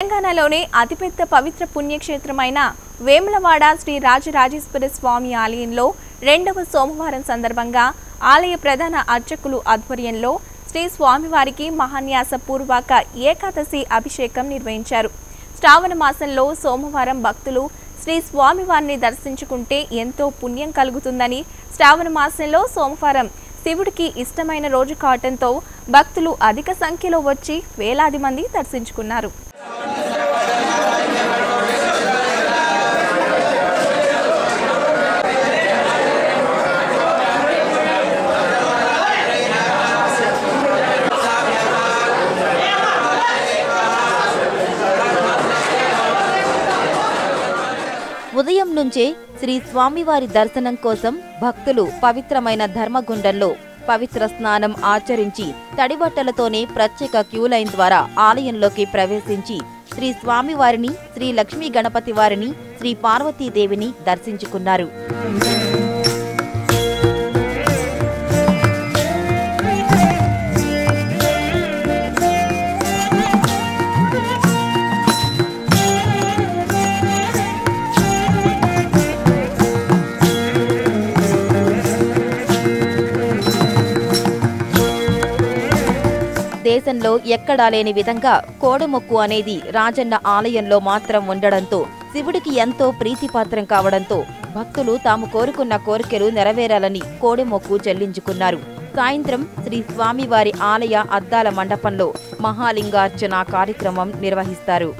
తెలంగాణలోనే అతిపెద్ద పవిత్ర పుణ్యక్షేత్రమైన వేములవాడ శ్రీ రాజరాజేశ్వర స్వామి ఆలయంలో రెండవ సోమవారం సందర్భంగా ఆలయ ప్రధాన అర్చకులు ఆధ్వర్యంలో శ్రీ స్వామివారికి మహాన్యాస పూర్వక ఏకాదశి అభిషేకం నిర్వహించారు. శ్రావణ మాసంలో సోమవారం భక్తులు శ్రీ స్వామివారిని దర్శించుకుంటే ఎంతో పుణ్యం కలుగుతుందని శ్రావణ మాసంలో సోమవారం శివుడికి ఇష్టమైన రోజు కావటంతో భక్తులు అధిక సంఖ్యలో వచ్చి వేలాది మంది దర్శించుకున్నారు. ఉదయం నుంచే శ్రీ స్వామివారి దర్శనం కోసం భక్తులు పవిత్రమైన ధర్మగుండంలో పవిత్ర స్నానం ఆచరించి తడిబట్టలతోనే ప్రత్యేక క్యూ లైన్ ద్వారా ఆలయంలోకి ప్రవేశించి శ్రీ స్వామివారిని శ్రీ లక్ష్మీ గణపతి వారిని శ్రీ పార్వతీదేవిని దర్శించుకున్నారు. దేశంలో ఎక్కడా లేని విధంగా కోడమొక్కు అనేది రాజన్న ఆలయంలో మాత్రం ఉండడంతో శివుడికి ఎంతో ప్రీతిపాత్రం కావడంతో భక్తులు తాము కోరుకున్న కోరికలు నెరవేరాలని కోడెమొక్కు చెల్లించుకున్నారు. సాయంత్రం శ్రీ స్వామివారి ఆలయ అద్దాల మండపంలో మహాలింగార్చన కార్యక్రమం నిర్వహిస్తారు.